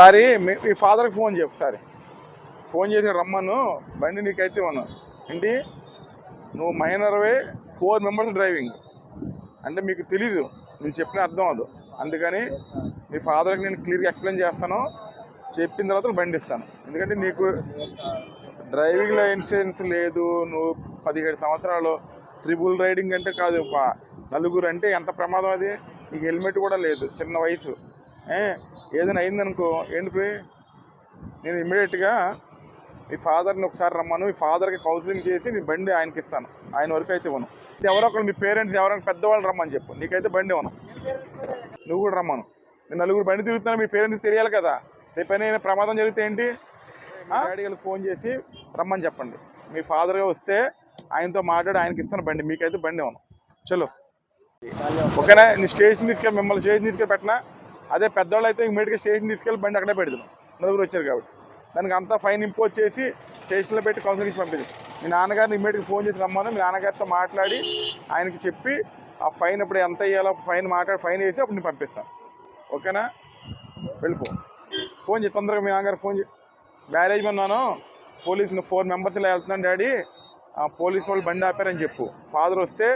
ఒకసారి మీ మీ ఫాదర్కి ఫోన్ చేయి ఒకసారి. ఫోన్ చేసి రమ్మను. బండి నీకైతే ఇవ్వను. ఏంటి? నువ్వు మైనర్వే ఫోర్ మెంబర్స్ డ్రైవింగ్. అంటే మీకు తెలీదు. నేను చెప్పిన అర్థం అదు. అందుకని మీ ఫాదర్కి నేను క్లియర్గా ఎక్స్ప్లెయిన్ చేస్తాను. చెప్పిన తర్వాత బండి ఇస్తాను. ఎందుకంటే నీకు డ్రైవింగ్ లైసెన్స్ లేదు. నువ్వు పదిహేడు సంవత్సరాలు త్రిబుల్ రైడింగ్ అంటే కాదు నలుగురు అంటే ఎంత ప్రమాదం అది? నీకు హెల్మెట్ కూడా లేదు. చిన్న వయసు. ఏదైనా అయిందనుకో ఏంటి పోయి? నేను ఇమ్మీడియట్గా మీ ఫాదర్ని ఒకసారి రమ్మను మీ ఫాదర్కి కౌన్సిలింగ్ చేసి నీ బండి ఆయనకి ఇస్తాను. ఆయన వరకు అయితే ఇవ్వను. ఎవరో ఒకరు మీ పేరెంట్స్ ఎవరైనా పెద్దవాళ్ళు రమ్మని చెప్పు. నీకైతే బండి ఇవ్వను. నువ్వు కూడా రమ్మను. నేను నలుగురు బండి తిరుగుతున్నాను మీ పేరెంట్స్ తెలియాలి కదా. రేపైనా ప్రమాదం జరిగితే ఏంటి? డాడీ గారికి ఫోన్ చేసి రమ్మని చెప్పండి. మీ ఫాదర్గా వస్తే ఆయనతో మాట్లాడి ఆయనకి ఇస్తాను బండి. మీకైతే బండి ఇవ్వను. చలో. ఓకేనా? నీ స్టేషన్ తీసుకెళ్ళి మిమ్మల్ని స్టేషన్ తీసుకెళ్ళి పెట్టినా? అదే పెద్దవాళ్ళు అయితే ఇమీడియట్గా స్టేషన్ తీసుకెళ్ళి బండి అక్కడే పెడతాను నలుగురు వచ్చారు కాబట్టి. దానికి అంతా ఫైన్ ఇంపోజ్ చేసి స్టేషన్లో పెట్టి కౌన్సిలింగ్ పంపింది మీ నాన్నగారిని ఇమీడియట్గా ఫోన్ చేసి రమ్మను. మీ నాన్నగారితో మాట్లాడి ఆయనకి చెప్పి ఆ ఫైన్ ఇప్పుడు ఎంత ఇవ్వాలో ఫైన్ మాట్లాడి ఫైన్ వేసి అప్పుడు నేను పంపిస్తాను. ఓకేనా? వెళ్ళిపో. ఫోన్ చేయి తొందరగా మీ నాన్నగారు ఫోన్ చే బ్యారేజ్ ఉన్నాను. పోలీస్ ఫోర్ మెంబర్స్ ఇలా వెళ్తున్నాను డాడీ. ఆ పోలీస్ వాళ్ళు బండి ఆపారని చెప్పు. ఫాదర్ వస్తే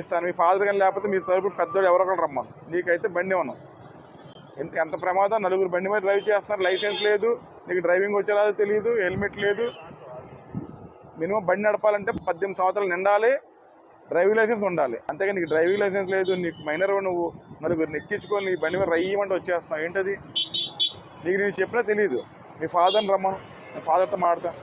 ఇస్తాను. మీ ఫాదర్ కానీ లేకపోతే మీ తరపు పెద్దోడు ఎవరో ఒకరు రమ్మను. నీకైతే బండి ఉన్నాం ఎంత ఎంత ప్రమాదం? నలుగురు బండి మీద డ్రైవ్ చేస్తున్నారు. లైసెన్స్ లేదు. నీకు డ్రైవింగ్ వచ్చేలాదో తెలియదు హెల్మెట్ లేదు. మినిమం బండి నడపాలంటే పద్దెనిమిది సంవత్సరాలు నిండాలి. డ్రైవింగ్ లైసెన్స్ ఉండాలి. అంతేగా నీకు డ్రైవింగ్ లైసెన్స్ లేదు. నీకు మైనర్ నువ్వు నలుగురు నెక్కించుకొని నీ బండి మీద రయ్యమంటే వచ్చేస్తున్నావు. ఏంటది? నీకు నేను చెప్పినా తెలియదు మీ ఫాదర్ని రమ్మను. నేను ఫాదర్తో మాడతాను